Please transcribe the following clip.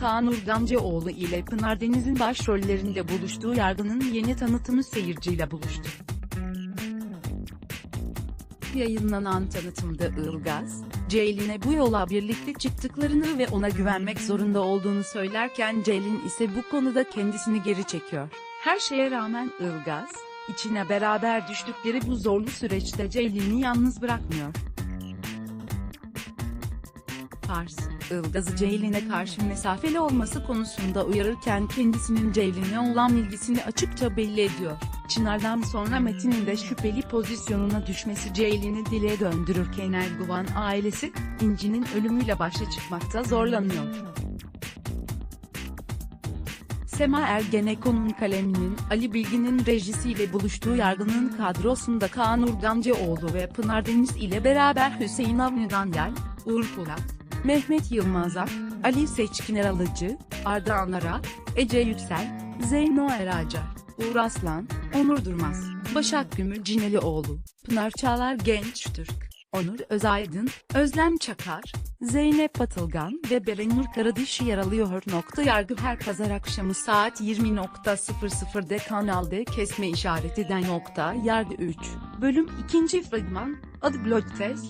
Kaan Urgancıoğlu ile Pınar Deniz'in başrollerinde buluştuğu yargının yeni tanıtımı seyirciyle buluştu. Yayınlanan tanıtımda Ilgaz, Ceylin'e bu yola birlikte çıktıklarını ve ona güvenmek zorunda olduğunu söylerken Ceylin ise bu konuda kendisini geri çekiyor. Her şeye rağmen Ilgaz, içine beraber düştükleri bu zorlu süreçte Ceylin'i yalnız bırakmıyor. Pars, Ilgaz'ı Ceylin'e karşı mesafeli olması konusunda uyarırken kendisinin Ceylin'e olan ilgisini açıkça belli ediyor. Çınar'dan sonra Metin'in de şüpheli pozisyonuna düşmesi Ceylin'i dile döndürürken Erguvan ailesi, İnci'nin ölümüyle başa çıkmakta zorlanıyor. Sema Ergenekon'un kaleminin Ali Bilgin'in rejisiyle buluştuğu yargının kadrosunda Kaan Urgancıoğlu ve Pınar Deniz ile beraber Hüseyin Avni Danyal, Uğur Polat, Mehmet Yılmazak, Ali Seçkiner Alıcı, Arda Anara, Ece Yüksel, Zeyno Eracar, Uğur Aslan, Onur Durmaz, Başak Gümül Cinelioğlu, Pınar Çağlar Genç Türk, Onur Özaydın, Özlem Çakar, Zeynep Batılgan ve Berenur Karadiş yer alıyor. Nokta yargı her pazar akşamı saat 20.00'de Kanal kesme işareti de nokta yargı 3. Bölüm 2. fragman, adı Blood Test,